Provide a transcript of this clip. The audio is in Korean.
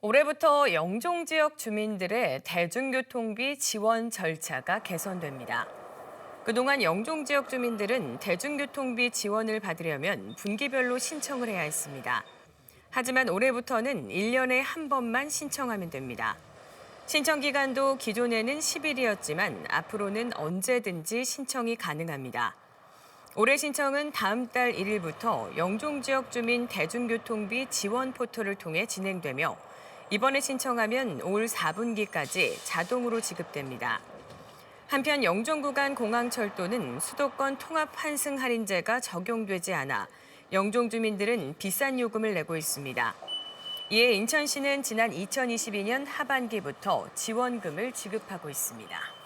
올해부터 영종 지역 주민들의 대중교통비 지원 절차가 개선됩니다. 그동안 영종 지역 주민들은 대중교통비 지원을 받으려면 분기별로 신청을 해야 했습니다. 하지만 올해부터는 1년에 한 번만 신청하면 됩니다. 신청 기간도 기존에는 10일이었지만 앞으로는 언제든지 신청이 가능합니다. 올해 신청은 다음 달 1일부터 영종 지역 주민 대중교통비 지원 포털을 통해 진행되며 이번에 신청하면 올 4분기까지 자동으로 지급됩니다. 한편 영종 구간 공항 철도는 수도권 통합 환승 할인제가 적용되지 않아 영종 주민들은 비싼 요금을 내고 있습니다. 이에 인천시는 지난 2022년 하반기부터 지원금을 지급하고 있습니다.